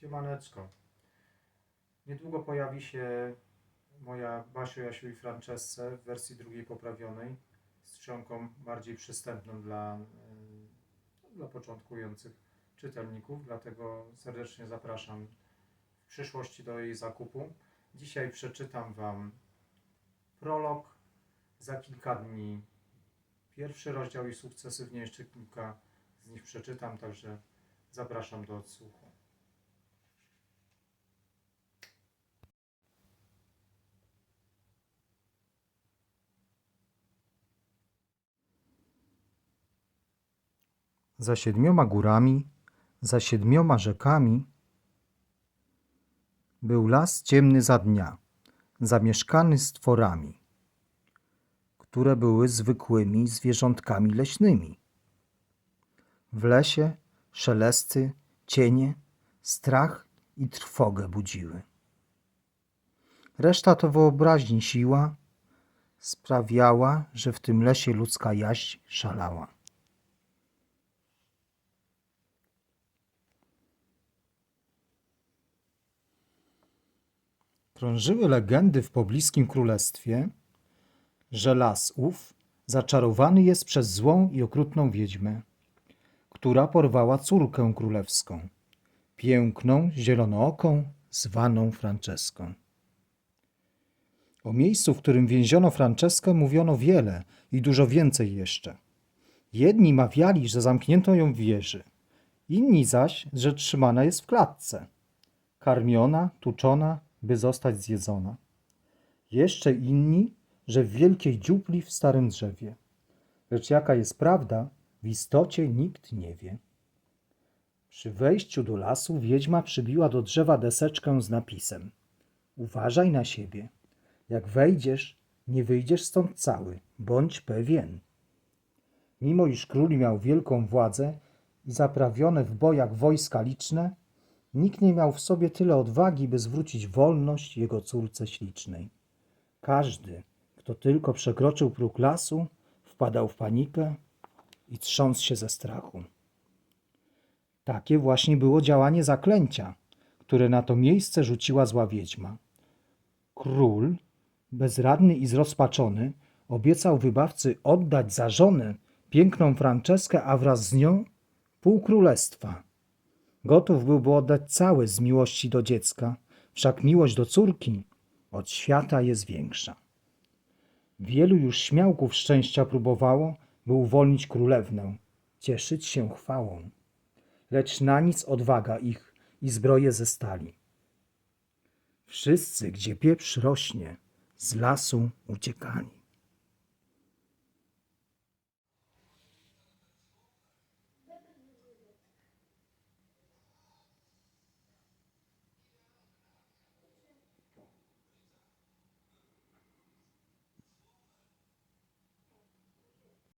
Siemaneczko. Niedługo pojawi się moja Basio, Jasiu i Francesce w wersji drugiej poprawionej z czcionką bardziej przystępną dla, y, dla początkujących czytelników, dlatego serdecznie zapraszam w przyszłości do jej zakupu. Dzisiaj przeczytam Wam prolog, za kilka dni pierwszy rozdział i sukcesywnie jeszcze kilka z nich przeczytam, także zapraszam do odsłuchu. Za siedmioma górami, za siedmioma rzekami był las ciemny za dnia, zamieszkany stworami, które były zwykłymi zwierzątkami leśnymi. W lesie szelesty, cienie, strach i trwogę budziły. Reszta to wyobraźni siła sprawiała, że w tym lesie ludzka jaźń szalała. Krążyły legendy w pobliskim królestwie, że las ów zaczarowany jest przez złą i okrutną wiedźmę, która porwała córkę królewską, piękną, zielonooką, zwaną Franceską. O miejscu, w którym więziono Franceskę, mówiono wiele i dużo więcej jeszcze. Jedni mawiali, że zamknięto ją w wieży, inni zaś, że trzymana jest w klatce karmiona, tuczona, by zostać zjedzona. Jeszcze inni, że w wielkiej dziupli w starym drzewie. Lecz jaka jest prawda, w istocie nikt nie wie. Przy wejściu do lasu wiedźma przybiła do drzewa deseczkę z napisem Uważaj na siebie. Jak wejdziesz, nie wyjdziesz stąd cały, bądź pewien. Mimo iż król miał wielką władzę i zaprawione w bojach wojska liczne, Nikt nie miał w sobie tyle odwagi, by zwrócić wolność jego córce ślicznej. Każdy, kto tylko przekroczył próg lasu, wpadał w panikę i trząsł się ze strachu. Takie właśnie było działanie zaklęcia, które na to miejsce rzuciła zła wiedźma. Król, bezradny i zrozpaczony, obiecał wybawcy oddać za żonę piękną Franceskę, a wraz z nią pół królestwa. Gotów byłby oddać całe z miłości do dziecka, wszak miłość do córki od świata jest większa. Wielu już śmiałków szczęścia próbowało, by uwolnić królewnę, cieszyć się chwałą. Lecz na nic odwaga ich i zbroje ze stali. Wszyscy, gdzie pieprz rośnie, z lasu uciekali.